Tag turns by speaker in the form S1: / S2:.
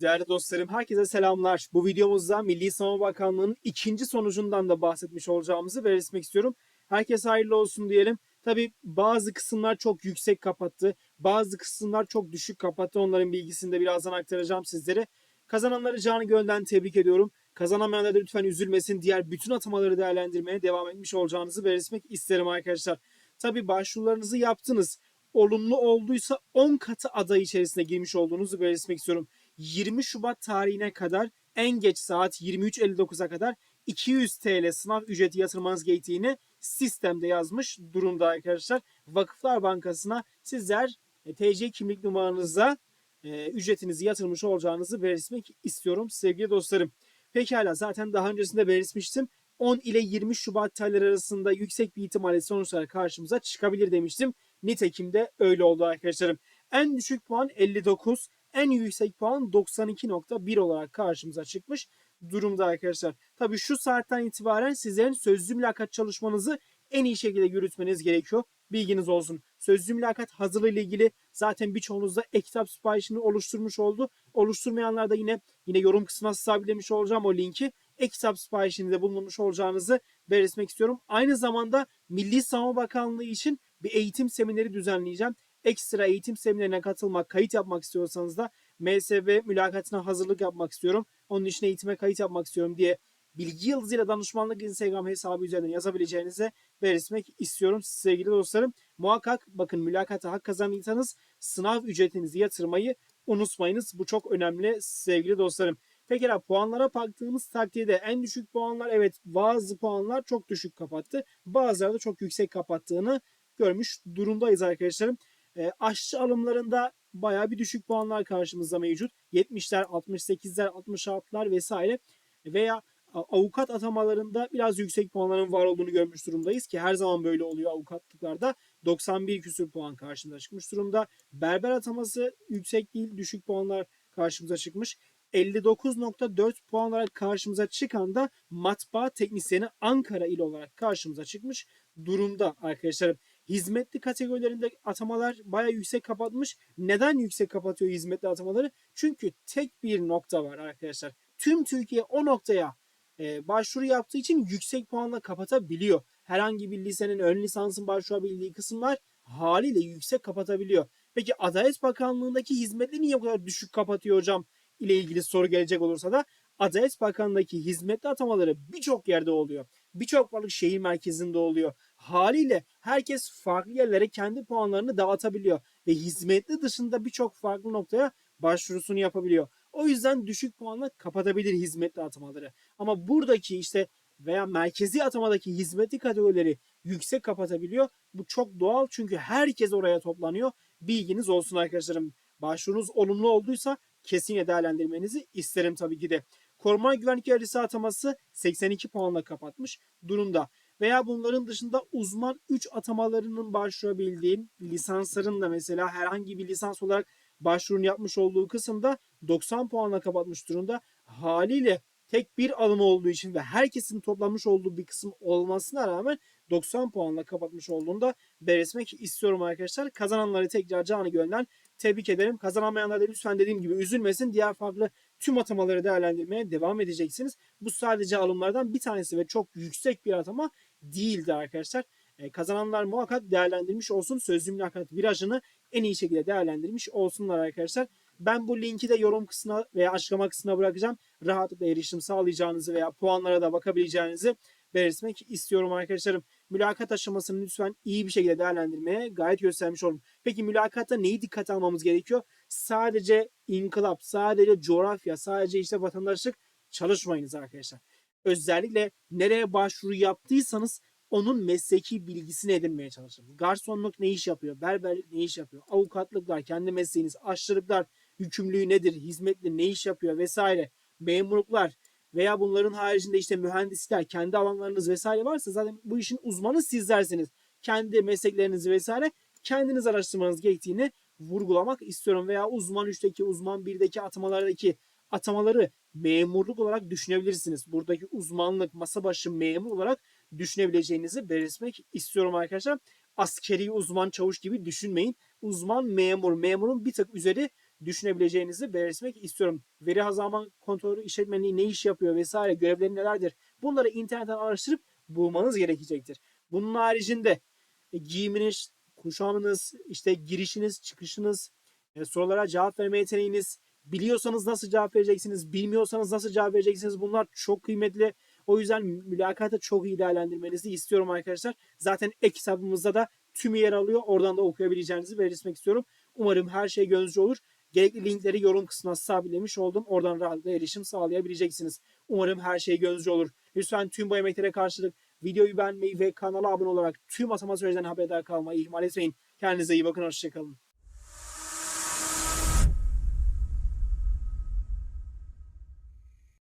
S1: Değerli dostlarım, herkese selamlar. Bu videomuzda Milli Savunma Bakanlığı'nın ikinci sonucundan da bahsetmiş olacağımızı belirtmek istiyorum. Herkes hayırlı olsun diyelim. Tabi bazı kısımlar çok yüksek kapattı, bazı kısımlar çok düşük kapattı. Onların bilgisini de birazdan aktaracağım sizlere. Kazananları canı gönülden tebrik ediyorum. Kazanamayanlar da lütfen üzülmesin. Diğer bütün atamaları değerlendirmeye devam etmiş olacağınızı belirtmek isterim arkadaşlar. Tabi başvurularınızı yaptınız. Olumlu olduysa 10 katı aday içerisine girmiş olduğunuzu belirtmek istiyorum. 20 Şubat tarihine kadar en geç saat 23.59'a kadar 200 TL sınav ücreti yatırmanız gerektiğini sistemde yazmış durumda arkadaşlar. Vakıflar Bankası'na sizler e, TC kimlik numaranıza e, ücretinizi yatırmış olacağınızı belirtmek istiyorum sevgili dostlarım. Pekala zaten daha öncesinde belirtmiştim. 10 ile 20 Şubat tarihleri arasında yüksek bir ihtimalle sonuçlar karşımıza çıkabilir demiştim. Nitekim de öyle oldu arkadaşlarım. En düşük puan 59, en yüksek puan 92.1 olarak karşımıza çıkmış durumda arkadaşlar. Tabii şu saatten itibaren sizlerin sözlü mülakat çalışmanızı en iyi şekilde yürütmeniz gerekiyor. Bilginiz olsun. Sözlü mülakat hazırlığı ile ilgili zaten birçoğunuz da e-kitap siparişini oluşturmuş oldu. Oluşturmayanlar da yine yine yorum kısmına sabitlemiş olacağım o linki. E-kitap siparişini de bulunmuş olacağınızı belirtmek istiyorum. Aynı zamanda Milli Savunma Bakanlığı için bir eğitim semineri düzenleyeceğim. Ekstra eğitim seminerine katılmak, kayıt yapmak istiyorsanız da MSB mülakatına hazırlık yapmak istiyorum. Onun için eğitime kayıt yapmak istiyorum diye bilgi yıldızıyla danışmanlık Instagram hesabı üzerinden yazabileceğinize belirtmek istiyorum sevgili dostlarım. Muhakkak bakın mülakata hak kazandıysanız sınav ücretinizi yatırmayı unutmayınız. Bu çok önemli sevgili dostlarım. Pekala puanlara baktığımız takdirde en düşük puanlar evet bazı puanlar çok düşük kapattı. Bazıları da çok yüksek kapattığını görmüş durumdayız arkadaşlarım. E, aşçı alımlarında bayağı bir düşük puanlar karşımızda mevcut. 70'ler, 68'ler, 66'lar vesaire veya avukat atamalarında biraz yüksek puanların var olduğunu görmüş durumdayız ki her zaman böyle oluyor avukatlıklarda. 91 küsür puan karşımıza çıkmış durumda. Berber ataması yüksek değil, düşük puanlar karşımıza çıkmış. 59.4 puan olarak karşımıza çıkan da matbaa teknisyeni Ankara il olarak karşımıza çıkmış durumda arkadaşlarım. Hizmetli kategorilerinde atamalar baya yüksek kapatmış. Neden yüksek kapatıyor hizmetli atamaları? Çünkü tek bir nokta var arkadaşlar. Tüm Türkiye o noktaya e, başvuru yaptığı için yüksek puanla kapatabiliyor. Herhangi bir lisenin ön lisansın başvurabildiği kısımlar haliyle yüksek kapatabiliyor. Peki Adalet Bakanlığı'ndaki hizmetleri niye bu kadar düşük kapatıyor hocam? ile ilgili soru gelecek olursa da Adalet Bakanlığı'ndaki hizmetli atamaları birçok yerde oluyor. Birçok farklı şehir merkezinde oluyor. Haliyle herkes farklı yerlere kendi puanlarını dağıtabiliyor ve hizmetli dışında birçok farklı noktaya başvurusunu yapabiliyor. O yüzden düşük puanla kapatabilir hizmetli atamaları. Ama buradaki işte veya merkezi atamadaki hizmetli kategorileri yüksek kapatabiliyor. Bu çok doğal çünkü herkes oraya toplanıyor. Bilginiz olsun arkadaşlarım. Başvurunuz olumlu olduysa kesinlikle değerlendirmenizi isterim tabii ki de. Koruma güvenlik görevlisi ataması 82 puanla kapatmış durumda. Veya bunların dışında uzman 3 atamalarının başvurabildiğin lisansların da mesela herhangi bir lisans olarak başvurunu yapmış olduğu kısımda 90 puanla kapatmış durumda. Haliyle tek bir alım olduğu için ve herkesin toplanmış olduğu bir kısım olmasına rağmen 90 puanla kapatmış olduğunda belirtmek istiyorum arkadaşlar. Kazananları tekrar canı gönülden tebrik ederim. Kazanamayanlar da lütfen dediğim gibi üzülmesin. Diğer farklı tüm atamaları değerlendirmeye devam edeceksiniz. Bu sadece alımlardan bir tanesi ve çok yüksek bir atama değildi arkadaşlar. E, kazananlar muhakkak değerlendirmiş olsun. Sözlü mülakat virajını en iyi şekilde değerlendirmiş olsunlar arkadaşlar. Ben bu linki de yorum kısmına veya açıklama kısmına bırakacağım. Rahatlıkla erişim sağlayacağınızı veya puanlara da bakabileceğinizi belirtmek istiyorum arkadaşlarım. Mülakat aşamasını lütfen iyi bir şekilde değerlendirmeye gayet göstermiş olun. Peki mülakatta neyi dikkat almamız gerekiyor? Sadece inkılap, sadece coğrafya, sadece işte vatandaşlık çalışmayınız arkadaşlar. Özellikle nereye başvuru yaptıysanız onun mesleki bilgisini edinmeye çalışın. Garsonluk ne iş yapıyor? Berberlik ne iş yapıyor? Avukatlıklar, kendi mesleğiniz, aşçılıklar, yükümlülüğü nedir? Hizmetli ne iş yapıyor vesaire. Memurluklar, veya bunların haricinde işte mühendisler, kendi alanlarınız vesaire varsa zaten bu işin uzmanı sizlersiniz. Kendi mesleklerinizi vesaire kendiniz araştırmanız gerektiğini vurgulamak istiyorum. Veya uzman 3'teki, uzman 1'deki atamalardaki atamaları memurluk olarak düşünebilirsiniz. Buradaki uzmanlık, masa başı memur olarak düşünebileceğinizi belirtmek istiyorum arkadaşlar. Askeri uzman çavuş gibi düşünmeyin. Uzman memur, memurun bir tık üzeri düşünebileceğinizi belirtmek istiyorum. Veri hazırlama kontrolü işletmeliği ne iş yapıyor vesaire görevleri nelerdir? Bunları internetten araştırıp bulmanız gerekecektir. Bunun haricinde e, giyiminiz, kuşamınız, işte girişiniz, çıkışınız, e, sorulara cevap verme yeteneğiniz, biliyorsanız nasıl cevap vereceksiniz, bilmiyorsanız nasıl cevap vereceksiniz bunlar çok kıymetli. O yüzden mülakata çok iyi değerlendirmenizi istiyorum arkadaşlar. Zaten ek hesabımızda da tüm yer alıyor. Oradan da okuyabileceğinizi belirtmek istiyorum. Umarım her şey gönlünüzce olur. Gerekli linkleri yorum kısmına sabitlemiş oldum. Oradan rahatlıkla erişim sağlayabileceksiniz. Umarım her şey gönlünüzce olur. Lütfen tüm bu emeklere karşılık videoyu beğenmeyi ve kanala abone olarak tüm aşama süreçten haberdar kalmayı ihmal etmeyin. Kendinize iyi bakın. Hoşçakalın.